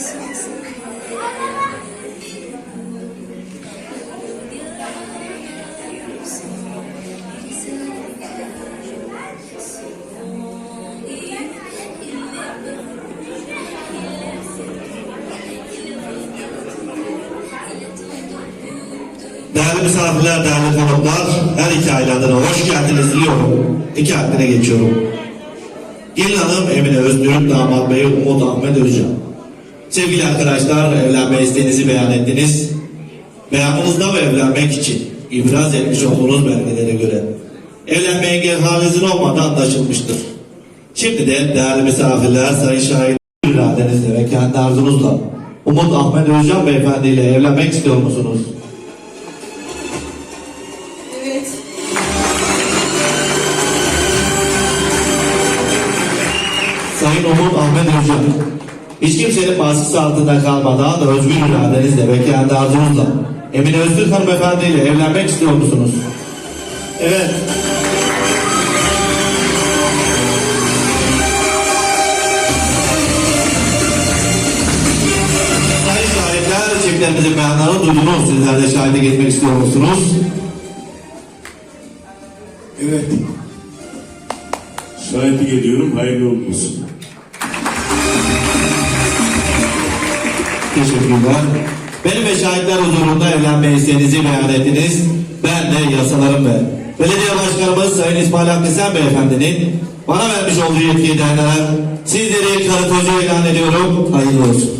misiniz? Değerli misafirler, değerli konuklar, her iki ailelerine hoş geldiniz diyorum. İki haddine geçiyorum. Gelin hanım Emine Özgür'ün damat beyi Umut Ahmet Özcan. Sevgili arkadaşlar, evlenme isteğinizi beyan ettiniz. Beyanınızda ve evlenmek için ibraz etmiş olduğunuz belgelere göre evlenme engel halinizin olmadığı anlaşılmıştır. Şimdi de değerli misafirler, sayın şahit iradenizle ve kendi arzunuzla Umut Ahmet Özcan Beyefendi ile evlenmek istiyor musunuz? Evet. Sayın Umut Ahmet Özcan, hiç kimsenin baskısı altında kalmadan özgür iradenizle ve kendi arzunuzla Emine Öztürk Hanımefendi ile evlenmek istiyor musunuz? Evet. Çiftlerimizin beyanlarını duydunuz. Sizler de şahide geçmek istiyor musunuz? Evet. Şahitlik ediyorum. Hayırlı olsun. Teşekkürler. Benim ve şahitler huzurunda evlenme isteğinizi beyan ettiniz. Ben de yasalarım ve belediye başkanımız Sayın İsmail Hakkı Sen Beyefendinin bana vermiş olduğu yetkiyi dayanarak sizleri karı koca ilan ediyorum. Hayırlı olsun.